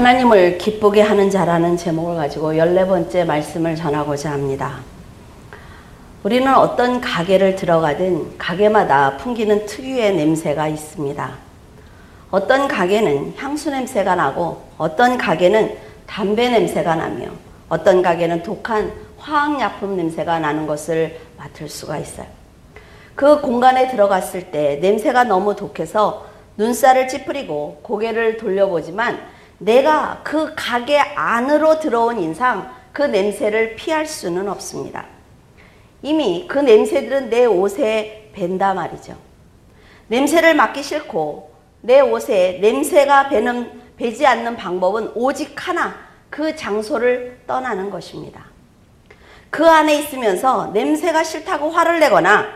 하나님을 기쁘게 하는 자라는 제목을 가지고 14번째 말씀을 전하고자 합니다. 우리는 어떤 가게를 들어가든 가게마다 풍기는 특유의 냄새가 있습니다. 어떤 가게는 향수 냄새가 나고 어떤 가게는 담배 냄새가 나며 어떤 가게는 독한 화학약품 냄새가 나는 것을 맡을 수가 있어요. 그 공간에 들어갔을 때 냄새가 너무 독해서 눈살을 찌푸리고 고개를 돌려보지만 내가 그 가게 안으로 들어온 인상 그 냄새를 피할 수는 없습니다. 이미 그 냄새들은 내 옷에 밴다 말이죠. 냄새를 맡기 싫고 내 옷에 냄새가 배는, 배지 않는 방법은 오직 하나, 그 장소를 떠나는 것입니다. 그 안에 있으면서 냄새가 싫다고 화를 내거나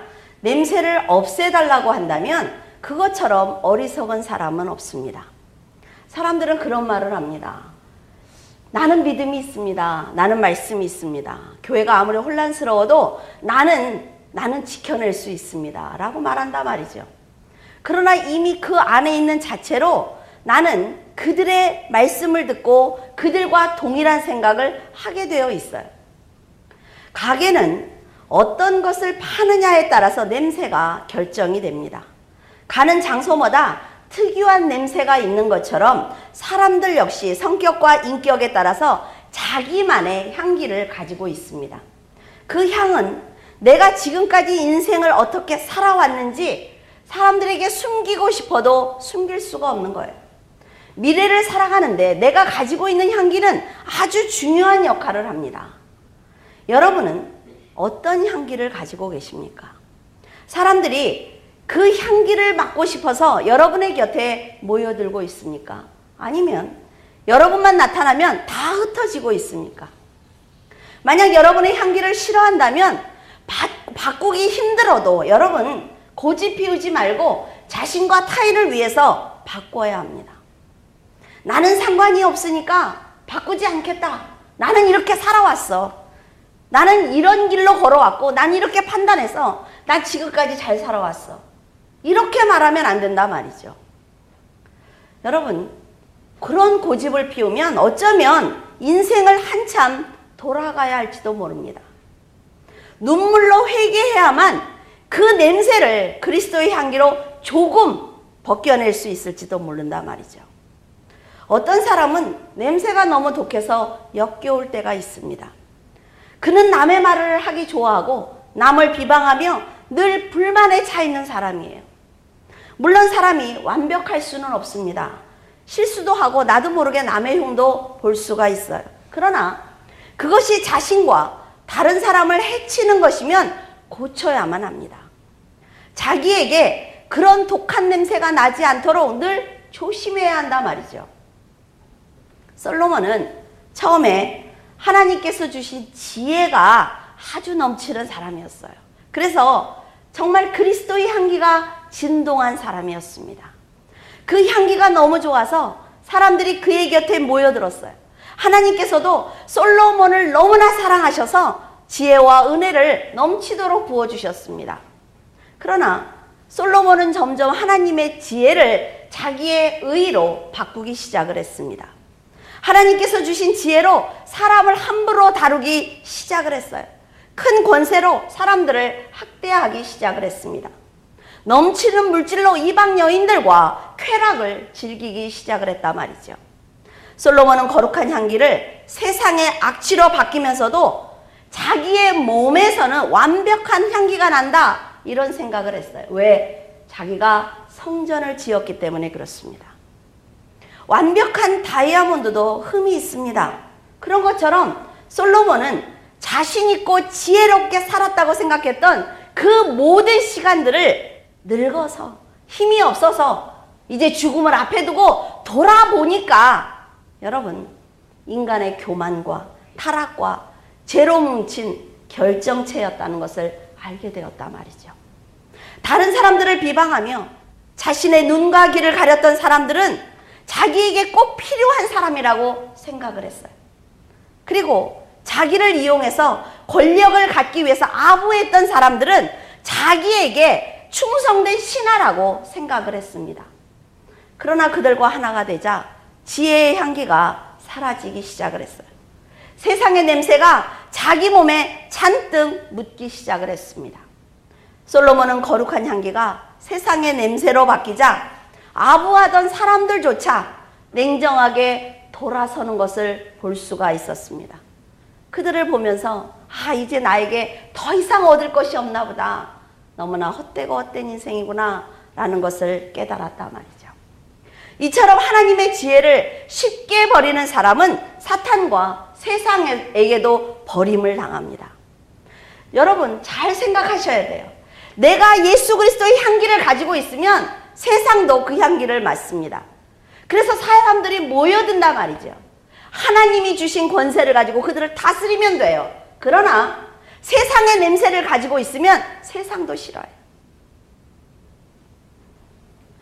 냄새를 없애달라고 한다면 그것처럼 어리석은 사람은 없습니다. 사람들은 그런 말을 합니다. 나는 믿음이 있습니다. 나는 말씀이 있습니다. 교회가 아무리 혼란스러워도 나는, 나는 지켜낼 수 있습니다. 라고 말한다 말이죠. 그러나 이미 그 안에 있는 자체로 나는 그들의 말씀을 듣고 그들과 동일한 생각을 하게 되어 있어요. 가게는 어떤 것을 파느냐에 따라서 냄새가 결정이 됩니다. 가는 장소마다 특유한 냄새가 있는 것처럼 사람들 역시 성격과 인격에 따라서 자기만의 향기를 가지고 있습니다. 그 향은 내가 지금까지 인생을 어떻게 살아왔는지 사람들에게 숨기고 싶어도 숨길 수가 없는 거예요. 미래를 살아가는데 내가 가지고 있는 향기는 아주 중요한 역할을 합니다. 여러분은 어떤 향기를 가지고 계십니까? 사람들이 그 향기를 맡고 싶어서 여러분의 곁에 모여들고 있습니까? 아니면 여러분만 나타나면 다 흩어지고 있습니까? 만약 여러분의 향기를 싫어한다면 바, 바꾸기 힘들어도 여러분 고집 피우지 말고 자신과 타인을 위해서 바꿔야 합니다. 나는 상관이 없으니까 바꾸지 않겠다. 나는 이렇게 살아왔어. 나는 이런 길로 걸어왔고, 난 이렇게 판단해서 난 지금까지 잘 살아왔어. 이렇게 말하면 안 된다 말이죠. 여러분, 그런 고집을 피우면 어쩌면 인생을 한참 돌아가야 할지도 모릅니다. 눈물로 회개해야만 그 냄새를 그리스도의 향기로 조금 벗겨낼 수 있을지도 모른다 말이죠. 어떤 사람은 냄새가 너무 독해서 역겨울 때가 있습니다. 그는 남의 말을 하기 좋아하고 남을 비방하며 늘 불만에 차 있는 사람이에요. 물론 사람이 완벽할 수는 없습니다. 실수도 하고 나도 모르게 남의 흉도 볼 수가 있어요. 그러나 그것이 자신과 다른 사람을 해치는 것이면 고쳐야만 합니다. 자기에게 그런 독한 냄새가 나지 않도록 늘 조심해야 한다 말이죠. 솔로몬은 처음에 하나님께서 주신 지혜가 아주 넘치는 사람이었어요. 그래서 정말 그리스도의 향기가 진동한 사람이었습니다. 그 향기가 너무 좋아서 사람들이 그의 곁에 모여들었어요. 하나님께서도 솔로몬을 너무나 사랑하셔서 지혜와 은혜를 넘치도록 부어주셨습니다. 그러나 솔로몬은 점점 하나님의 지혜를 자기의 의로 바꾸기 시작을 했습니다. 하나님께서 주신 지혜로 사람을 함부로 다루기 시작을 했어요. 큰 권세로 사람들을 학대하기 시작을 했습니다. 넘치는 물질로 이방 여인들과 쾌락을 즐기기 시작을 했다 말이죠. 솔로몬은 거룩한 향기를 세상의 악취로 바뀌면서도 자기의 몸에서는 완벽한 향기가 난다 이런 생각을 했어요. 왜? 자기가 성전을 지었기 때문에 그렇습니다. 완벽한 다이아몬드도 흠이 있습니다. 그런 것처럼 솔로몬은 자신 있고 지혜롭게 살았다고 생각했던 그 모든 시간들을 늙어서 힘이 없어서 이제 죽음을 앞에 두고 돌아보니까 여러분 인간의 교만과 타락과 죄로 뭉친 결정체였다는 것을 알게 되었다 말이죠. 다른 사람들을 비방하며 자신의 눈과 귀를 가렸던 사람들은 자기에게 꼭 필요한 사람이라고 생각을 했어요. 그리고 자기를 이용해서 권력을 갖기 위해서 아부했던 사람들은 자기에게 충성된 신하라고 생각을 했습니다. 그러나 그들과 하나가 되자 지혜의 향기가 사라지기 시작을 했어요. 세상의 냄새가 자기 몸에 잔뜩 묻기 시작을 했습니다. 솔로몬은 거룩한 향기가 세상의 냄새로 바뀌자 아부하던 사람들조차 냉정하게 돌아서는 것을 볼 수가 있었습니다. 그들을 보면서 아 이제 나에게 더 이상 얻을 것이 없나 보다. 너무나 헛되고 헛된 인생이구나 라는 것을 깨달았단 말이죠. 이처럼 하나님의 지혜를 쉽게 버리는 사람은 사탄과 세상에게도 버림을 당합니다. 여러분 잘 생각하셔야 돼요. 내가 예수 그리스도의 향기를 가지고 있으면 세상도 그 향기를 맡습니다. 그래서 사람들이 모여든단 말이죠. 하나님이 주신 권세를 가지고 그들을 다스리면 돼요. 그러나 세상의 냄새를 가지고 있으면 세상도 싫어요.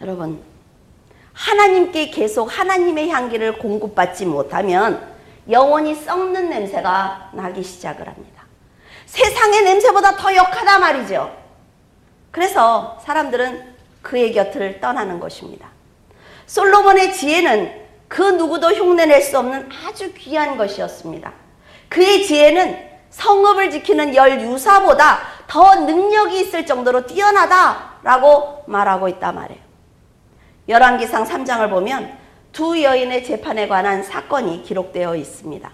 여러분, 하나님께 계속 하나님의 향기를 공급받지 못하면 영원히 썩는 냄새가 나기 시작을 합니다. 세상의 냄새보다 더 역하다 말이죠. 그래서 사람들은 그의 곁을 떠나는 것입니다. 솔로몬의 지혜는 그 누구도 흉내낼 수 없는 아주 귀한 것이었습니다. 그의 지혜는 성읍을 지키는 열 유사보다 더 능력이 있을 정도로 뛰어나다라고 말하고 있단 말이에요. 열왕기상 3장을 보면 두 여인의 재판에 관한 사건이 기록되어 있습니다.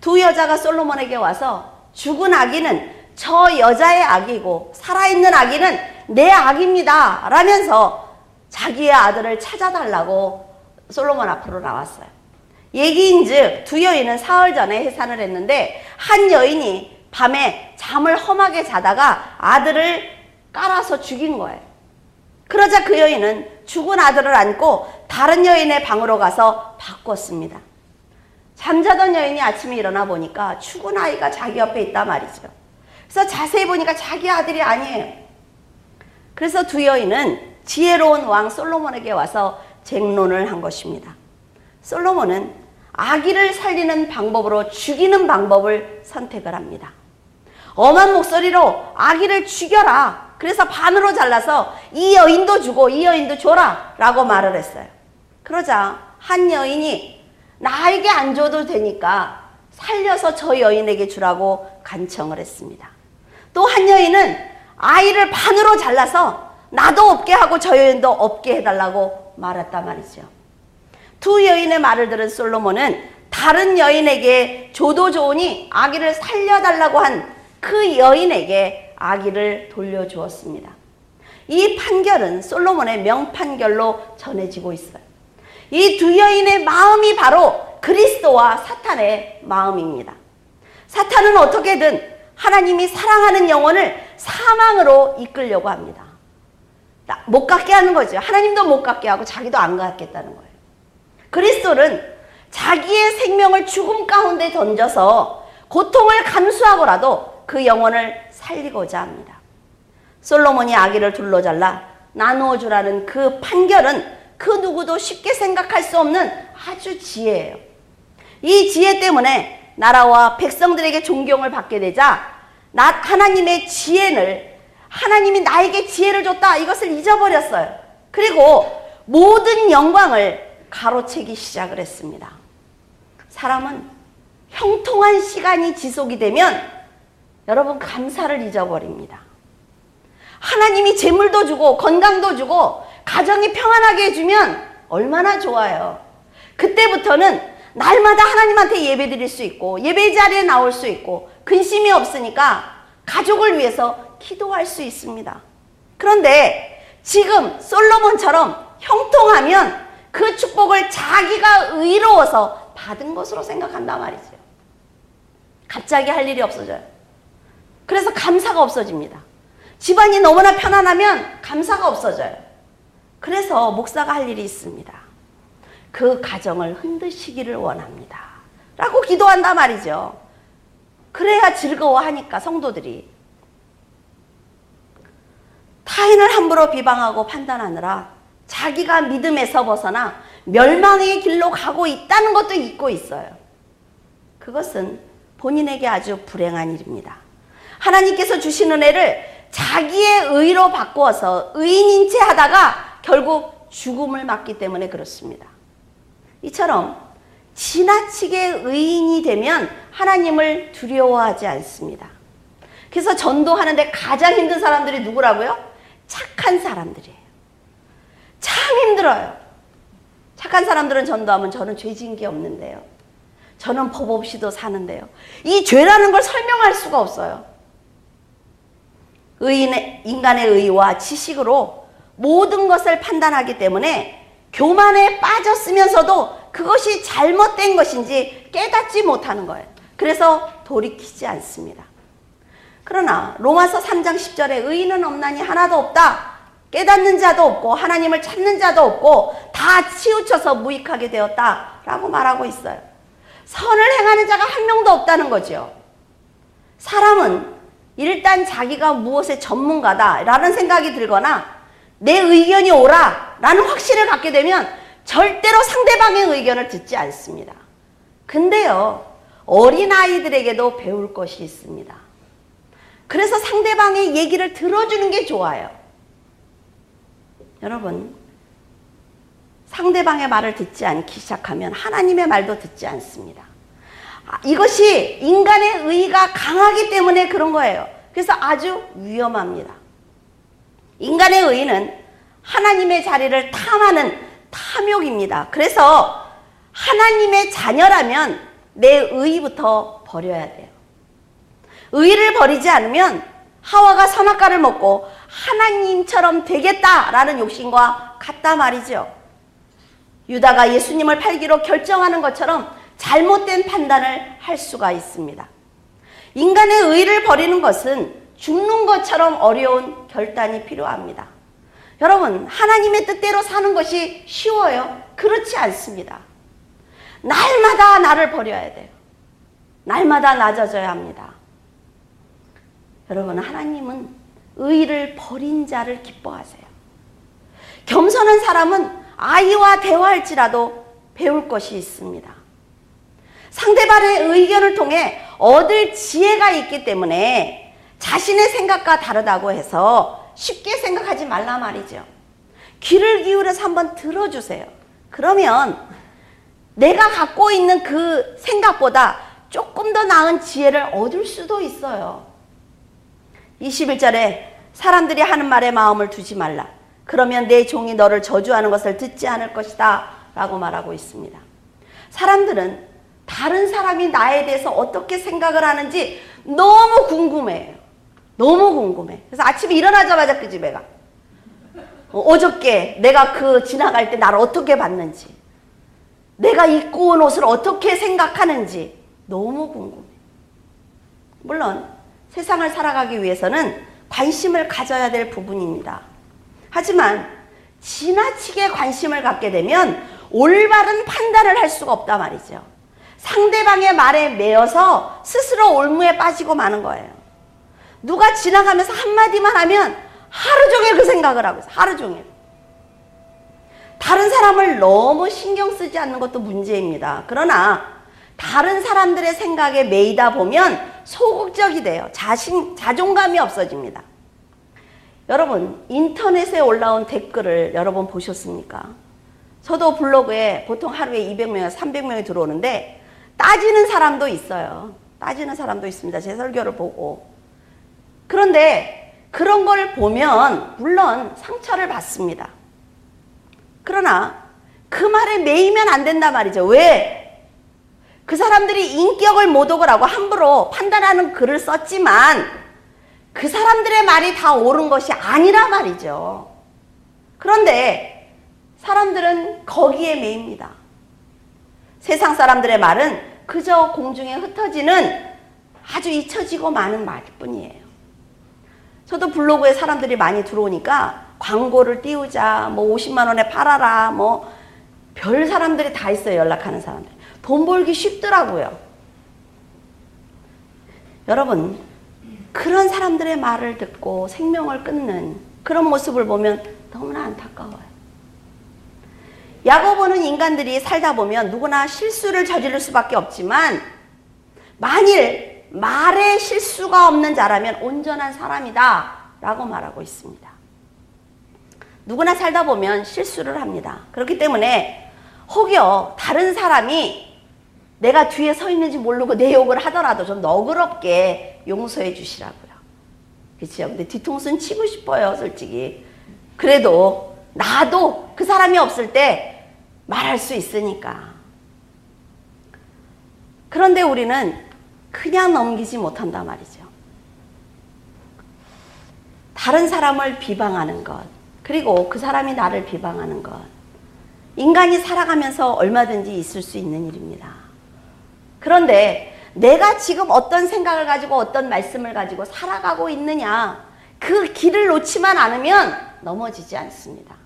두 여자가 솔로몬에게 와서 죽은 아기는 저 여자의 아기고 살아있는 아기는 내 아기입니다. 라면서 자기의 아들을 찾아달라고 솔로몬 앞으로 나왔어요. 얘기인즉 두 여인은 사흘 전에 해산을 했는데 한 여인이 밤에 잠을 험하게 자다가 아들을 깔아서 죽인 거예요. 그러자 그 여인은 죽은 아들을 안고 다른 여인의 방으로 가서 바꿨습니다. 잠자던 여인이 아침에 일어나 보니까 죽은 아이가 자기 옆에 있단 말이죠. 그래서 자세히 보니까 자기 아들이 아니에요. 그래서 두 여인은 지혜로운 왕 솔로몬에게 와서 쟁론을 한 것입니다. 솔로몬은 아기를 살리는 방법으로 죽이는 방법을 선택을 합니다. 엄한 목소리로 아기를 죽여라. 그래서 반으로 잘라서 이 여인도 주고 이 여인도 줘라. 라고 말을 했어요. 그러자 한 여인이 나에게 안 줘도 되니까 살려서 저 여인에게 주라고 간청을 했습니다. 또 한 여인은 아이를 반으로 잘라서 나도 없게 하고 저 여인도 없게 해달라고 말했단 말이죠. 두 여인의 말을 들은 솔로몬은 다른 여인에게 줘도 좋으니 아기를 살려달라고 한 그 여인에게 아기를 돌려주었습니다. 이 판결은 솔로몬의 명판결로 전해지고 있어요. 이 두 여인의 마음이 바로 그리스도와 사탄의 마음입니다. 사탄은 어떻게든 하나님이 사랑하는 영혼을 사망으로 이끌려고 합니다. 못 갖게 하는 거죠. 하나님도 못 갖게 하고 자기도 안 갖겠다는 거예요. 그리스도는 자기의 생명을 죽음 가운데 던져서 고통을 감수하고라도 그 영혼을 살리고자 합니다. 솔로몬이 아기를 둘러 잘라 나누어 주라는 그 판결은 그 누구도 쉽게 생각할 수 없는 아주 지혜예요. 이 지혜 때문에 나라와 백성들에게 존경을 받게 되자 나 하나님의 지혜를 하나님이 나에게 지혜를 줬다 이것을 잊어버렸어요. 그리고 모든 영광을 가로채기 시작을 했습니다. 사람은 형통한 시간이 지속이 되면 여러분 감사를 잊어버립니다. 하나님이 재물도 주고 건강도 주고 가정이 평안하게 해주면 얼마나 좋아요. 그때부터는 날마다 하나님한테 예배 드릴 수 있고 예배 자리에 나올 수 있고 근심이 없으니까 가족을 위해서 기도할 수 있습니다. 그런데 지금 솔로몬처럼 형통하면 그 축복을 자기가 의로워서 받은 것으로 생각한단 말이죠. 갑자기 할 일이 없어져요. 그래서 감사가 없어집니다. 집안이 너무나 편안하면 감사가 없어져요. 그래서 목사가 할 일이 있습니다. 그 가정을 흔드시기를 원합니다. 라고 기도한단 말이죠. 그래야 즐거워하니까 성도들이. 타인을 함부로 비방하고 판단하느라 자기가 믿음에서 벗어나 멸망의 길로 가고 있다는 것도 잊고 있어요. 그것은 본인에게 아주 불행한 일입니다. 하나님께서 주신 은혜를 자기의 의로 바꾸어서 의인인 채 하다가 결국 죽음을 맞기 때문에 그렇습니다. 이처럼 지나치게 의인이 되면 하나님을 두려워하지 않습니다. 그래서 전도하는데 가장 힘든 사람들이 누구라고요? 착한 사람들이에요. 참 힘들어요. 착한 사람들은 전도하면 저는 죄진 게 없는데요. 저는 법 없이도 사는데요. 이 죄라는 걸 설명할 수가 없어요. 의인의, 인간의 의와 지식으로 모든 것을 판단하기 때문에 교만에 빠졌으면서도 그것이 잘못된 것인지 깨닫지 못하는 거예요. 그래서 돌이키지 않습니다. 그러나 로마서 3장 10절에 의인은 없나니 하나도 없다. 깨닫는 자도 없고 하나님을 찾는 자도 없고 다 치우쳐서 무익하게 되었다라고 말하고 있어요. 선을 행하는 자가 한 명도 없다는 거죠. 사람은 일단 자기가 무엇의 전문가다라는 생각이 들거나 내 의견이 옳아라는 확신을 갖게 되면 절대로 상대방의 의견을 듣지 않습니다. 근데요, 어린아이들에게도 배울 것이 있습니다. 그래서 상대방의 얘기를 들어주는 게 좋아요. 여러분, 상대방의 말을 듣지 않기 시작하면 하나님의 말도 듣지 않습니다. 아, 이것이 인간의 의가 강하기 때문에 그런 거예요. 그래서 아주 위험합니다. 인간의 의는 하나님의 자리를 탐하는 탐욕입니다. 그래서 하나님의 자녀라면 내 의부터 버려야 돼요. 의를 버리지 않으면 하와가 선악과를 먹고 하나님처럼 되겠다라는 욕심과 같다 말이죠. 유다가 예수님을 팔기로 결정하는 것처럼 잘못된 판단을 할 수가 있습니다. 인간의 의를 버리는 것은 죽는 것처럼 어려운 결단이 필요합니다. 여러분, 하나님의 뜻대로 사는 것이 쉬워요? 그렇지 않습니다. 날마다 나를 버려야 돼요. 날마다 낮아져야 합니다. 여러분, 하나님은 의를 버린 자를 기뻐하세요. 겸손한 사람은 아이와 대화할지라도 배울 것이 있습니다. 상대방의 의견을 통해 얻을 지혜가 있기 때문에 자신의 생각과 다르다고 해서 쉽게 생각하지 말라 말이죠. 귀를 기울여서 한번 들어주세요. 그러면 내가 갖고 있는 그 생각보다 조금 더 나은 지혜를 얻을 수도 있어요. 21절에 사람들이 하는 말에 마음을 두지 말라. 그러면 내 종이 너를 저주하는 것을 듣지 않을 것이다. 라고 말하고 있습니다. 사람들은 다른 사람이 나에 대해서 어떻게 생각을 하는지 너무 궁금해요. 너무 궁금해. 그래서 아침에 일어나자마자 그 집에 가. 어, 어저께 내가 그 지나갈 때 나를 어떻게 봤는지, 내가 입고 온 옷을 어떻게 생각하는지 너무 궁금해. 물론 세상을 살아가기 위해서는 관심을 가져야 될 부분입니다. 하지만 지나치게 관심을 갖게 되면 올바른 판단을 할 수가 없다 말이죠. 상대방의 말에 매여서 스스로 올무에 빠지고 마는 거예요. 누가 지나가면서 한마디만 하면 하루 종일 그 생각을 하고 있어요. 하루 종일. 다른 사람을 너무 신경 쓰지 않는 것도 문제입니다. 그러나 다른 사람들의 생각에 매이다 보면 소극적이 돼요. 자신, 자존감이 없어집니다. 여러분, 인터넷에 올라온 댓글을 여러분 보셨습니까? 저도 블로그에 보통 하루에 200명, 300명이 들어오는데 따지는 사람도 있어요. 따지는 사람도 있습니다. 제 설교를 보고. 그런데 그런 걸 보면 물론 상처를 받습니다. 그러나 그 말에 매이면 안 된단 말이죠. 왜? 그 사람들이 인격을 모독을 하고 함부로 판단하는 글을 썼지만 그 사람들의 말이 다 옳은 것이 아니라 말이죠. 그런데 사람들은 거기에 매입니다. 세상 사람들의 말은 그저 공중에 흩어지는 아주 잊혀지고 많은 말뿐이에요. 저도 블로그에 사람들이 많이 들어오니까 광고를 띄우자, 뭐 50만 원에 팔아라, 뭐 별 사람들이 다 있어요. 연락하는 사람들. 돈 벌기 쉽더라고요. 여러분, 그런 사람들의 말을 듣고 생명을 끊는 그런 모습을 보면 너무나 안타까워요. 야고보는 인간들이 살다 보면 누구나 실수를 저지를 수밖에 없지만 만일 말에 실수가 없는 자라면 온전한 사람이다 라고 말하고 있습니다. 누구나 살다 보면 실수를 합니다. 그렇기 때문에 혹여 다른 사람이 내가 뒤에 서 있는지 모르고 내 욕을 하더라도 좀 너그럽게 용서해 주시라고요. 그렇죠? 근데 뒤통수는 치고 싶어요, 솔직히. 그래도 나도 그 사람이 없을 때 말할 수 있으니까. 그런데 우리는 그냥 넘기지 못한단 말이죠. 다른 사람을 비방하는 것, 그리고 그 사람이 나를 비방하는 것. 인간이 살아가면서 얼마든지 있을 수 있는 일입니다. 그런데 내가 지금 어떤 생각을 가지고 어떤 말씀을 가지고 살아가고 있느냐, 그 길을 놓지만 않으면 넘어지지 않습니다.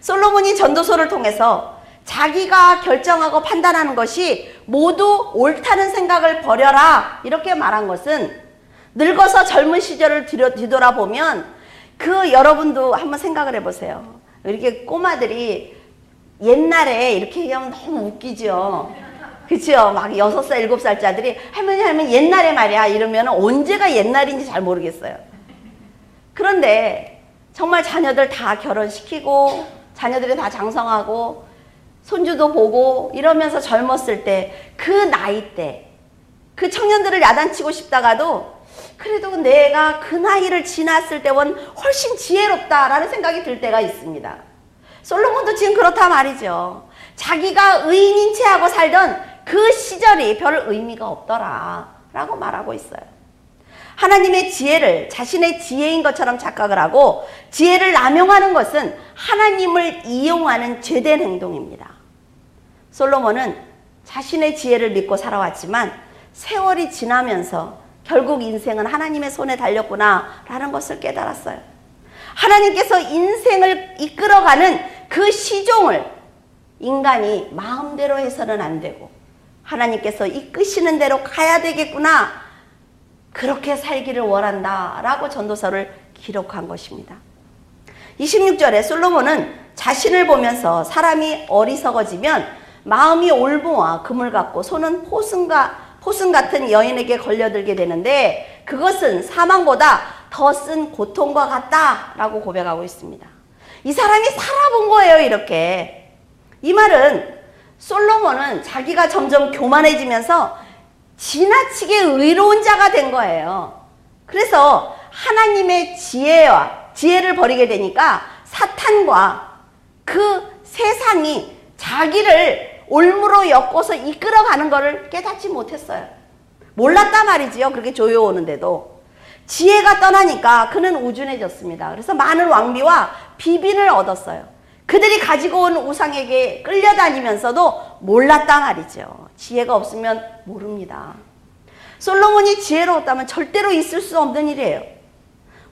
솔로몬이 전도서를 통해서 자기가 결정하고 판단하는 것이 모두 옳다는 생각을 버려라. 이렇게 말한 것은 늙어서 젊은 시절을 뒤돌아보면 그 여러분도 한번 생각을 해보세요. 이렇게 꼬마들이 옛날에 이렇게 얘기하면 너무 웃기죠. 그치요? 막 여섯 살, 일곱 살짜들이 할머니, 할머니 옛날에 말이야. 이러면 언제가 옛날인지 잘 모르겠어요. 그런데 정말 자녀들 다 결혼시키고 자녀들이 다 장성하고 손주도 보고 이러면서 젊었을 때 그 나이 때 그 청년들을 야단치고 싶다가도 그래도 내가 그 나이를 지났을 때원 훨씬 지혜롭다라는 생각이 들 때가 있습니다. 솔로몬도 지금 그렇다 말이죠. 자기가 의인인 체하고 살던 그 시절이 별 의미가 없더라 라고 말하고 있어요. 하나님의 지혜를 자신의 지혜인 것처럼 착각을 하고 지혜를 남용하는 것은 하나님을 이용하는 죄된 행동입니다. 솔로몬은 자신의 지혜를 믿고 살아왔지만 세월이 지나면서 결국 인생은 하나님의 손에 달렸구나 라는 것을 깨달았어요. 하나님께서 인생을 이끌어가는 그 시종을 인간이 마음대로 해서는 안 되고 하나님께서 이끄시는 대로 가야 되겠구나 그렇게 살기를 원한다 라고 전도서를 기록한 것입니다. 26절에 솔로몬은 자신을 보면서 사람이 어리석어지면 마음이 올무와 금을 갖고 손은 포승과 포승 같은 여인에게 걸려들게 되는데 그것은 사망보다 더 쓴 고통과 같다라고 고백하고 있습니다. 이 사람이 살아본 거예요, 이렇게. 이 말은 솔로몬은 자기가 점점 교만해지면서 지나치게 의로운 자가 된 거예요. 그래서 하나님의 지혜와 지혜를 버리게 되니까 사탄과 그 세상이 자기를 올무로 엮어서 이끌어가는 것을 깨닫지 못했어요. 몰랐단 말이지요. 그렇게 조여오는데도. 지혜가 떠나니까 그는 우준해졌습니다. 그래서 많은 왕비와 비빈을 얻었어요. 그들이 가지고 온 우상에게 끌려다니면서도 몰랐단 말이죠. 지혜가 없으면 모릅니다. 솔로몬이 지혜로웠다면 절대로 있을 수 없는 일이에요.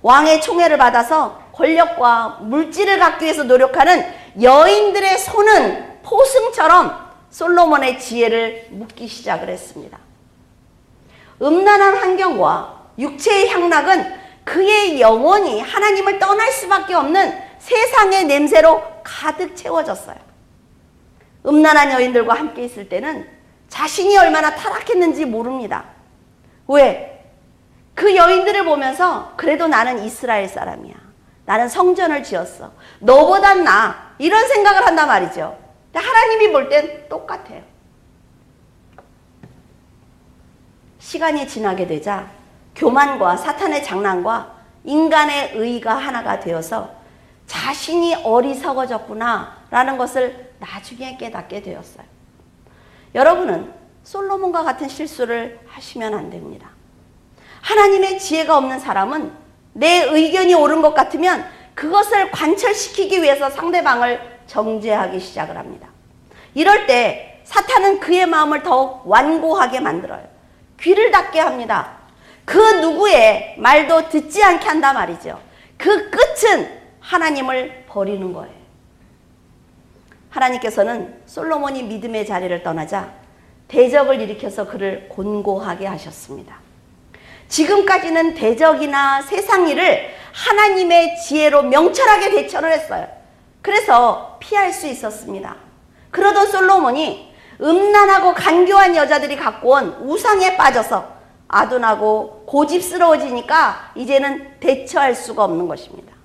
왕의 총애를 받아서 권력과 물질을 갖기 위해서 노력하는 여인들의 손은 포승처럼 솔로몬의 지혜를 묻기 시작을 했습니다. 음란한 환경과 육체의 향락은 그의 영혼이 하나님을 떠날 수밖에 없는 세상의 냄새로 가득 채워졌어요. 음란한 여인들과 함께 있을 때는 자신이 얼마나 타락했는지 모릅니다. 왜? 그 여인들을 보면서 그래도 나는 이스라엘 사람이야. 나는 성전을 지었어. 너보단 나. 이런 생각을 한단 말이죠. 하나님이 볼 땐 똑같아요. 시간이 지나게 되자 교만과 사탄의 장난과 인간의 의가 하나가 되어서 자신이 어리석어졌구나 라는 것을 나중에 깨닫게 되었어요. 여러분은 솔로몬과 같은 실수를 하시면 안 됩니다. 하나님의 지혜가 없는 사람은 내 의견이 옳은 것 같으면 그것을 관철시키기 위해서 상대방을 정죄하기 시작을 합니다. 이럴 때 사탄은 그의 마음을 더욱 완고하게 만들어요. 귀를 닫게 합니다. 그 누구의 말도 듣지 않게 한다 말이죠. 그 끝은 하나님을 버리는 거예요. 하나님께서는 솔로몬이 믿음의 자리를 떠나자 대적을 일으켜서 그를 곤고하게 하셨습니다. 지금까지는 대적이나 세상 일을 하나님의 지혜로 명철하게 대처를 했어요. 그래서 피할 수 있었습니다. 그러던 솔로몬이 음란하고 간교한 여자들이 갖고 온 우상에 빠져서 아둔하고 고집스러워지니까 이제는 대처할 수가 없는 것입니다.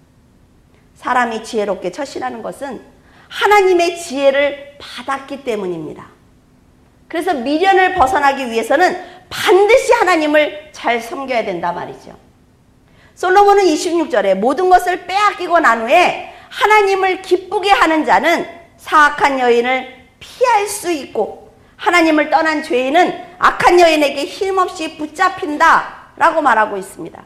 사람이 지혜롭게 처신하는 것은 하나님의 지혜를 받았기 때문입니다. 그래서 미련을 벗어나기 위해서는 반드시 하나님을 잘 섬겨야 된다 말이죠. 솔로몬은 26절에 모든 것을 빼앗기고 난 후에 하나님을 기쁘게 하는 자는 사악한 여인을 피할 수 있고 하나님을 떠난 죄인은 악한 여인에게 힘없이 붙잡힌다 라고 말하고 있습니다.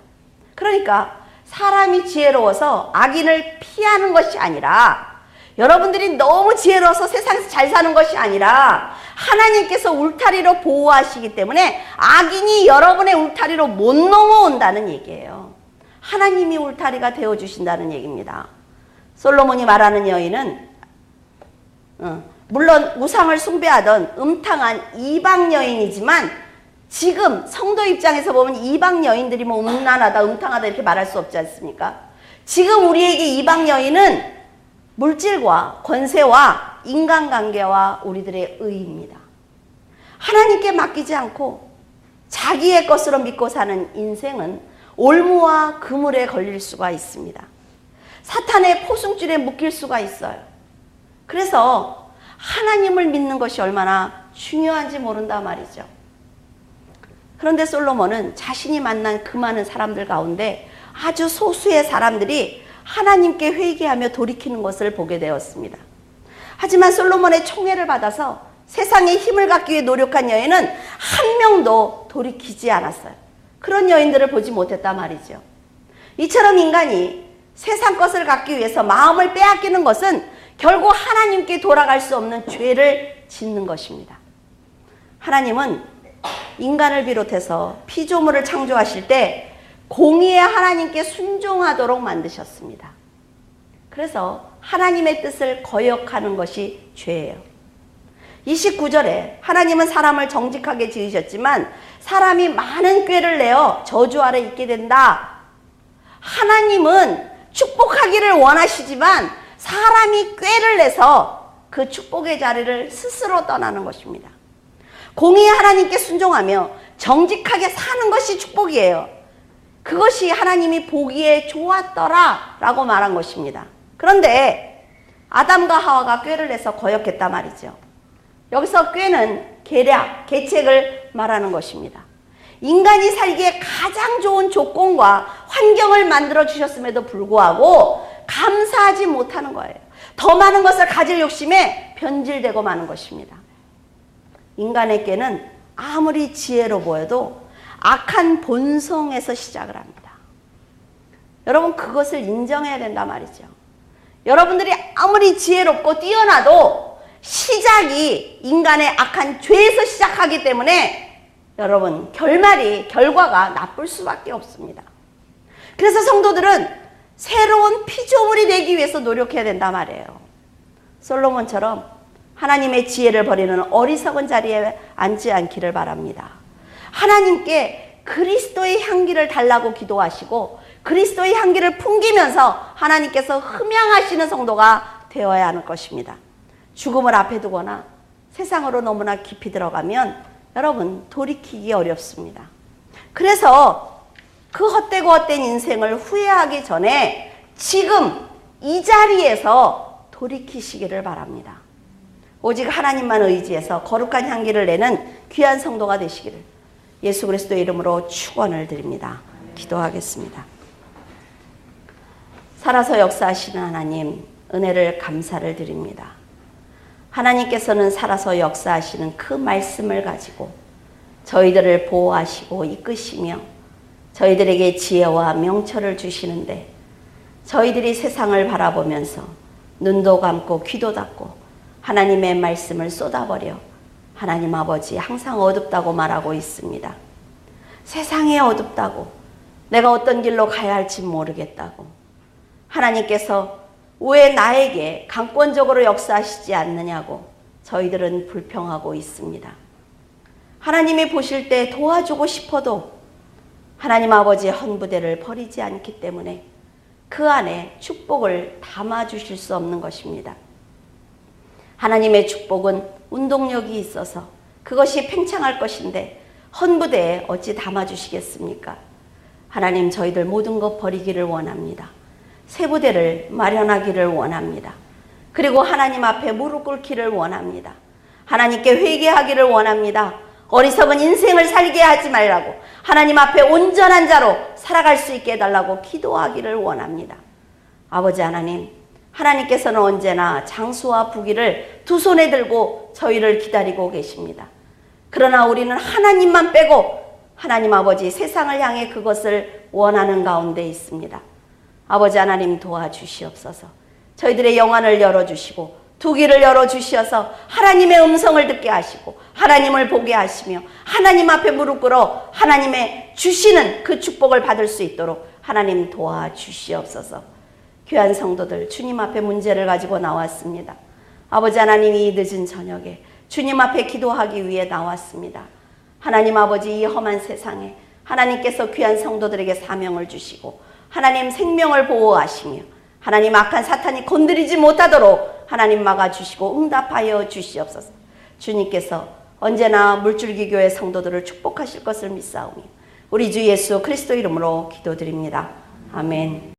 그러니까 사람이 지혜로워서 악인을 피하는 것이 아니라 여러분들이 너무 지혜로워서 세상에서 잘 사는 것이 아니라 하나님께서 울타리로 보호하시기 때문에 악인이 여러분의 울타리로 못 넘어온다는 얘기예요. 하나님이 울타리가 되어 주신다는 얘기입니다. 솔로몬이 말하는 여인은 어, 물론 우상을 숭배하던 음탕한 이방 여인이지만 지금 성도 입장에서 보면 이방 여인들이 뭐 음란하다, 음탕하다 이렇게 말할 수 없지 않습니까? 지금 우리에게 이방 여인은 물질과 권세와 인간관계와 우리들의 의입니다. 하나님께 맡기지 않고 자기의 것으로 믿고 사는 인생은 올무와 그물에 걸릴 수가 있습니다. 사탄의 포승줄에 묶일 수가 있어요. 그래서 하나님을 믿는 것이 얼마나 중요한지 모른다 말이죠. 그런데 솔로몬은 자신이 만난 그 많은 사람들 가운데 아주 소수의 사람들이 하나님께 회개하며 돌이키는 것을 보게 되었습니다. 하지만 솔로몬의 총애를 받아서 세상에 힘을 갖기 위해 노력한 여인은 한 명도 돌이키지 않았어요. 그런 여인들을 보지 못했다 말이죠. 이처럼 인간이 세상 것을 갖기 위해서 마음을 빼앗기는 것은 결국 하나님께 돌아갈 수 없는 죄를 짓는 것입니다. 하나님은 인간을 비롯해서 피조물을 창조하실 때 공의의 하나님께 순종하도록 만드셨습니다. 그래서 하나님의 뜻을 거역하는 것이 죄예요. 29절에 하나님은 사람을 정직하게 지으셨지만 사람이 많은 꾀를 내어 저주 아래 있게 된다. 하나님은 축복하기를 원하시지만 사람이 꾀를 내서 그 축복의 자리를 스스로 떠나는 것입니다. 공의 하나님께 순종하며 정직하게 사는 것이 축복이에요. 그것이 하나님이 보기에 좋았더라 라고 말한 것입니다. 그런데 아담과 하와가 꾀를 내서 거역했단 말이죠. 여기서 꾀는 계략, 계책을 말하는 것입니다. 인간이 살기에 가장 좋은 조건과 환경을 만들어 주셨음에도 불구하고 감사하지 못하는 거예요. 더 많은 것을 가질 욕심에 변질되고 마는 것입니다. 인간에게는 아무리 지혜로 보여도 악한 본성에서 시작을 합니다. 여러분 그것을 인정해야 된다 말이죠. 여러분들이 아무리 지혜롭고 뛰어나도 시작이 인간의 악한 죄에서 시작하기 때문에 여러분 결말이 결과가 나쁠 수밖에 없습니다. 그래서 성도들은 새로운 피조물이 되기 위해서 노력해야 된다 말이에요. 솔로몬처럼 하나님의 지혜를 버리는 어리석은 자리에 앉지 않기를 바랍니다. 하나님께 그리스도의 향기를 달라고 기도하시고 그리스도의 향기를 풍기면서 하나님께서 흠양하시는 성도가 되어야 하는 것입니다. 죽음을 앞에 두거나 세상으로 너무나 깊이 들어가면 여러분 돌이키기 어렵습니다. 그래서 그 헛되고 헛된 인생을 후회하기 전에 지금 이 자리에서 돌이키시기를 바랍니다. 오직 하나님만 의지해서 거룩한 향기를 내는 귀한 성도가 되시기를 예수 그리스도의 이름으로 축원을 드립니다. 기도하겠습니다. 살아서 역사하시는 하나님 은혜를 감사를 드립니다. 하나님께서는 살아서 역사하시는 그 말씀을 가지고 저희들을 보호하시고 이끄시며 저희들에게 지혜와 명철을 주시는데 저희들이 세상을 바라보면서 눈도 감고 귀도 닫고 하나님의 말씀을 쏟아버려 하나님 아버지 항상 어둡다고 말하고 있습니다. 세상에 어둡다고 내가 어떤 길로 가야 할지 모르겠다고 하나님께서 왜 나에게 강권적으로 역사하시지 않느냐고 저희들은 불평하고 있습니다. 하나님이 보실 때 도와주고 싶어도 하나님 아버지의 헌부대를 버리지 않기 때문에 그 안에 축복을 담아 주실 수 없는 것입니다. 하나님의 축복은 운동력이 있어서 그것이 팽창할 것인데 헌부대에 어찌 담아 주시겠습니까? 하나님 저희들 모든 것 버리기를 원합니다. 새 부대를 마련하기를 원합니다. 그리고 하나님 앞에 무릎 꿇기를 원합니다. 하나님께 회개하기를 원합니다. 어리석은 인생을 살게 하지 말라고 하나님 앞에 온전한 자로 살아갈 수 있게 해달라고 기도하기를 원합니다. 아버지 하나님, 하나님께서는 언제나 장수와 부귀를 두 손에 들고 저희를 기다리고 계십니다. 그러나 우리는 하나님만 빼고 하나님 아버지 세상을 향해 그것을 원하는 가운데 있습니다. 아버지 하나님 도와주시옵소서. 저희들의 영안을 열어주시고 두 귀를 열어주시어서 하나님의 음성을 듣게 하시고 하나님을 보게 하시며 하나님 앞에 무릎 꿇어 하나님의 주시는 그 축복을 받을 수 있도록 하나님 도와주시옵소서. 귀한 성도들 주님 앞에 문제를 가지고 나왔습니다. 아버지 하나님이 이 늦은 저녁에 주님 앞에 기도하기 위해 나왔습니다. 하나님 아버지 이 험한 세상에 하나님께서 귀한 성도들에게 사명을 주시고 하나님 생명을 보호하시며 하나님 악한 사탄이 건드리지 못하도록 하나님 막아주시고 응답하여 주시옵소서. 주님께서 언제나 물줄기 교회 성도들을 축복하실 것을 믿사오며 우리 주 예수 그리스도 이름으로 기도드립니다. 아멘.